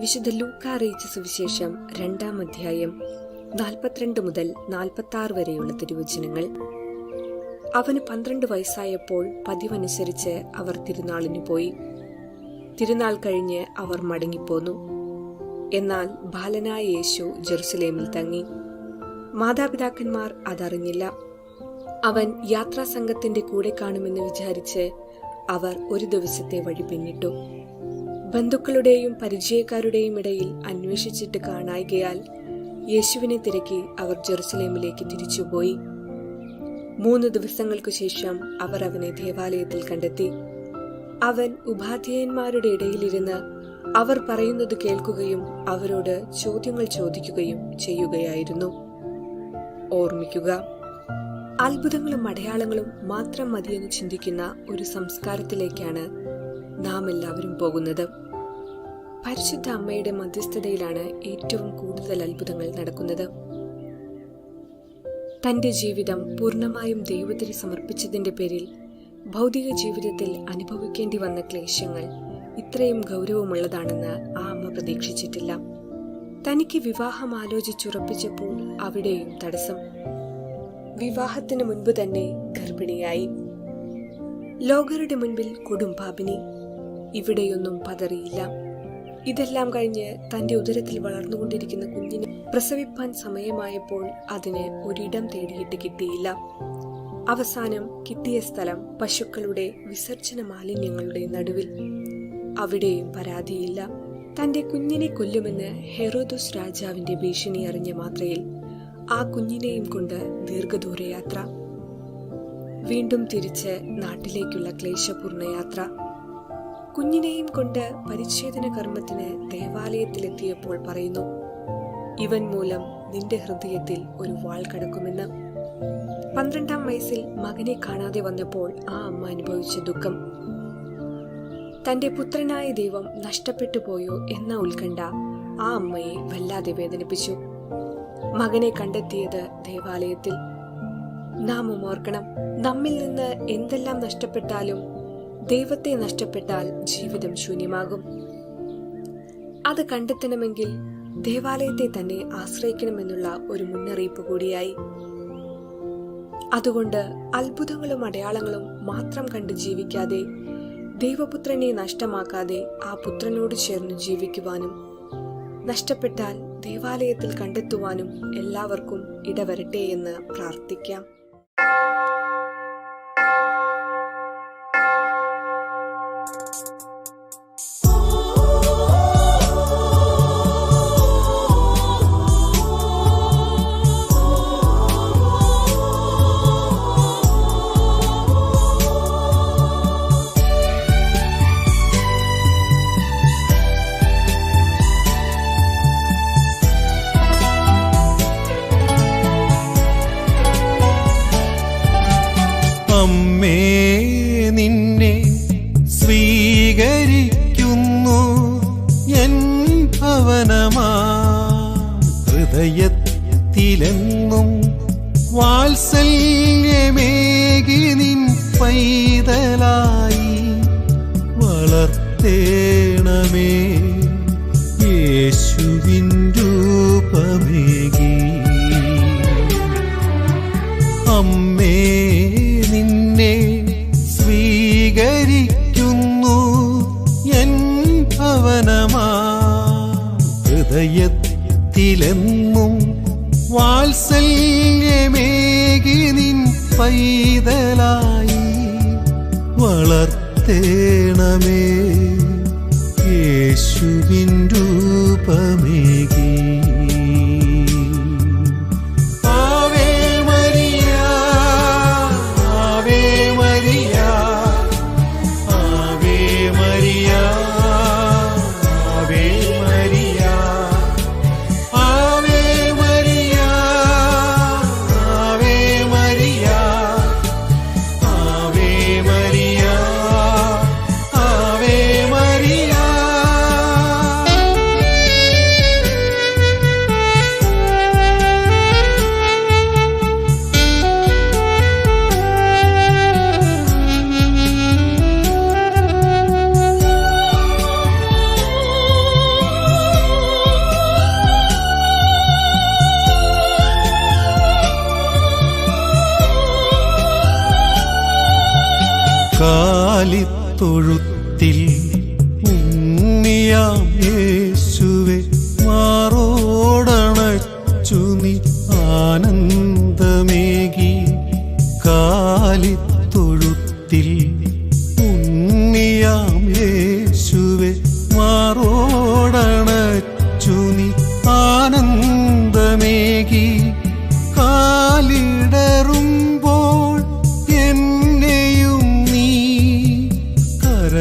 വിശുദ്ധ ലൂക്ക അറിയിച്ച സുവിശേഷം രണ്ടാം അധ്യായം നാൽപ്പത്തിരണ്ട് മുതൽ നാൽപ്പത്തി ആറ് വരെയുള്ള തിരുവചനങ്ങൾ. അവന് പന്ത്രണ്ട് വയസ്സായപ്പോൾ പതിവനുസരിച്ച് അവർ തിരുനാളിന് പോയി. തിരുനാൾ കഴിഞ്ഞ് അവർ മടങ്ങിപ്പോന്നു. എന്നാൽ ബാലനായ യേശു ജെറുസലേമിൽ തങ്ങി. മാതാപിതാക്കന്മാർ അതറിഞ്ഞില്ല. അവൻ യാത്രാസംഘത്തിന്റെ കൂടെ കാണുമെന്ന് വിചാരിച്ച് അവർ ഒരു ദിവസത്തെ വഴി പിന്നിട്ടു. ബന്ധുക്കളുടെയും പരിചയക്കാരുടെയും ഇടയിൽ അന്വേഷിച്ചിട്ട് കാണായികയാൽ യേശുവിനെ തിരക്കി അവർ ജെറുസലേമിലേക്ക് തിരിച്ചുപോയി. മൂന്ന് ദിവസങ്ങൾക്കു ശേഷം അവർ അവനെ ദേവാലയത്തിൽ കണ്ടെത്തി. അവൻ ഉപാധ്യായന്മാരുടെ ഇടയിലിരുന്ന് അവർ പറയുന്നത് കേൾക്കുകയും അവരോട് ചോദ്യങ്ങൾ ചോദിക്കുകയും ചെയ്യുകയായിരുന്നു. ഓർമ്മിക്കുക അത്ഭുതങ്ങളും അടയാളങ്ങളും മാത്രം മതിയെന്ന് ചിന്തിക്കുന്ന ഒരു സംസ്കാരത്തിലേക്കാണ് നാം എല്ലാവരും പോകുന്നത്. പരിശുദ്ധ അമ്മയുടെ മധ്യസ്ഥതയിലാണ് ഏറ്റവും കൂടുതൽ അത്ഭുതങ്ങൾ നടക്കുന്നത്. തന്റെ ജീവിതം പൂർണമായും ദൈവത്തിന് സമർപ്പിച്ചതിന്റെ പേരിൽ ഭൗതിക ജീവിതത്തിൽ അനുഭവിക്കേണ്ടി വന്ന ക്ലേശങ്ങൾ ഇത്രയും ഗൗരവമുള്ളതാണെന്ന് ആ അമ്മ പ്രതീക്ഷിച്ചിട്ടില്ല. തനിക്ക് വിവാഹം ആലോചിച്ചുറപ്പിച്ചപ്പോൾ അവിടെയും തടസ്സം. വിവാഹത്തിന് മുൻപ് തന്നെ ഗർഭിണിയായി. ലോകരുടെ മുൻപിൽ കൊടുംപാപിനി ഇവിടെയൊന്നും പതറിയില്ല. ഇതെല്ലാം കഴിഞ്ഞ് തന്റെ ഉദരത്തിൽ വളർന്നുകൊണ്ടിരിക്കുന്ന കുഞ്ഞിനെ പ്രസവിപ്പാൻ സമയമായപ്പോൾ അതിന് ഒരിടം തേടിയിട്ട് കിട്ടിയില്ല. അവസാനം കിട്ടിയ സ്ഥലം പശുക്കളുടെ വിസർജന മാലിന്യങ്ങളുടെ നടുവിൽ. അവിടെയും പരാതിയില്ല. തന്റെ കുഞ്ഞിനെ കൊല്ലുമെന്ന് ഹെറോദോസ് രാജാവിന്റെ ഭീഷണി അറിഞ്ഞ മാത്രയിൽ ആ കുഞ്ഞിനെയും കൊണ്ട് ദീർഘദൂര യാത്ര വീണ്ടും തിരിച്ച് നാട്ടിലേക്കുള്ള ക്ലേശപൂർണ യാത്ര കുഞ്ഞിനെയും കൊണ്ട് പരിച്ഛേദന കർമ്മത്തിന് ദേവാലയത്തിലെത്തിയപ്പോൾ പറയുന്നു ഇവൻ മൂലം നിന്റെ ഹൃദയത്തിൽ ഒരു വാൾ കടക്കുമെന്ന്. പന്ത്രണ്ടാം വയസ്സിൽ മകനെ കാണാതെ വന്നപ്പോൾ ആ അമ്മ അനുഭവിച്ച ദുഃഖം. തന്റെ പുത്രനായ ദൈവം നഷ്ടപ്പെട്ടു പോയോ എന്ന ഉത്കണ്ഠ ആ അമ്മയെ വല്ലാതെ വേദനിപ്പിച്ചു. മകനെ കണ്ടെത്തിയത് ദേവാലയത്തിൽ. നാമം ഓർക്കണം നമ്മിൽ നിന്ന് എന്തെല്ലാം നഷ്ടപ്പെട്ടാലും ദൈവത്തെ നഷ്ടപ്പെട്ടാൽ ജീവിതം ശൂന്യമാകും. അത് കണ്ടെത്തണമെങ്കിൽ ദേവാലയത്തെ തന്നെ ആശ്രയിക്കണമെന്നുള്ള ഒരു മുന്നറിയിപ്പ് കൂടിയായി. അതുകൊണ്ട് അത്ഭുതങ്ങളും അടയാളങ്ങളും മാത്രം കണ്ട് ജീവിക്കാതെ ദൈവപുത്രനെ നഷ്ടമാക്കാതെ ആ പുത്രനോട് ചേർന്ന് ജീവിക്കുവാനും നഷ്ടപ്പെട്ടാൽ ദേവാലയത്തിൽ കണ്ടെത്തുവാനും എല്ലാവർക്കും ഇടവരട്ടെ എന്ന് പ്രാർത്ഥിക്കാം. ഹൃദയത്തിലെന്നും വാത്സല്യമേകി നിൻ പൈതലായി വളർത്തേണമേ. യേശുവിൻ രൂപമേകി. അമ്മേ നിന്നെ സ്വീകരിക്കുന്നു എൻ ഭവനമാ. ഹൃദയത്തിലെന്നും വാത്സല്യമേകി നിൻ പൈതലായി വളർത്തേണമേ. യേശുവിൻ രൂപമേകി കാലിത്തൊഴുത്തിൽ ഉണ്ണിയാം യേശുവെ മാറോടണച്ചു നീ ആനന്ദമേകി കാലിത്തൊഴുത്തിൽ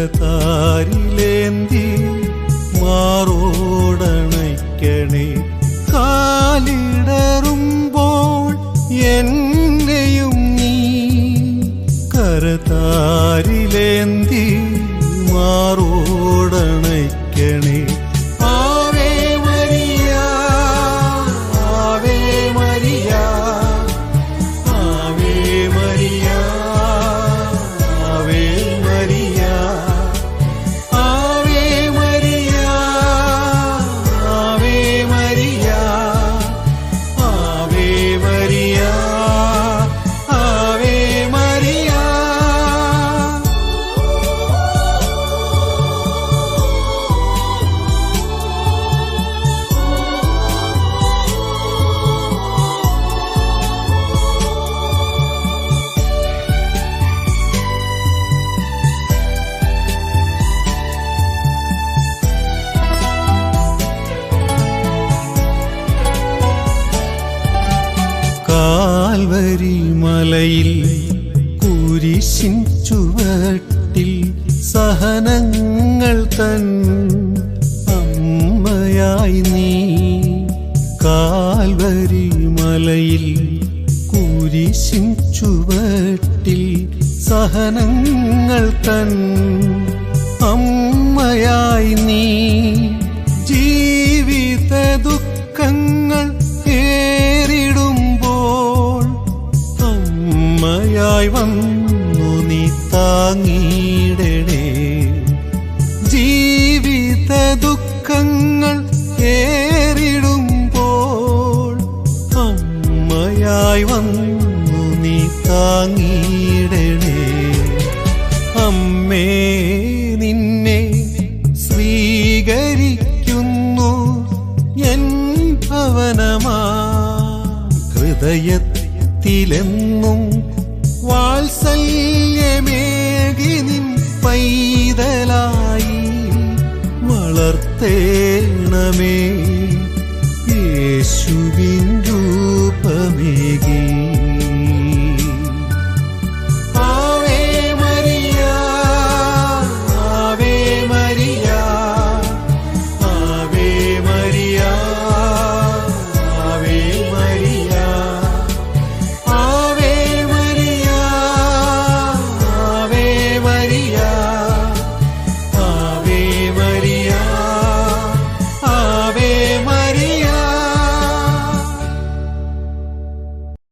കരതാരിലേന്തി മാറോടണയ്ക്കണേ. കാലിടറുമ്പോൾ എന്നെയും നീ കരതാരിലേന്തി മാറോടണയ്ക്കണേ. നീ കാൽവരി മലയിൽ കുരിശിൻ ചുവട്ടിൽ സഹനങ്ങൾ തൻ ഭവനമാ ഹൃദയത്തിലെന്നും വാത്സല്യമേകി നിൻ പൈതലായി വളർത്തേണമേ. യേശുവിന്റെ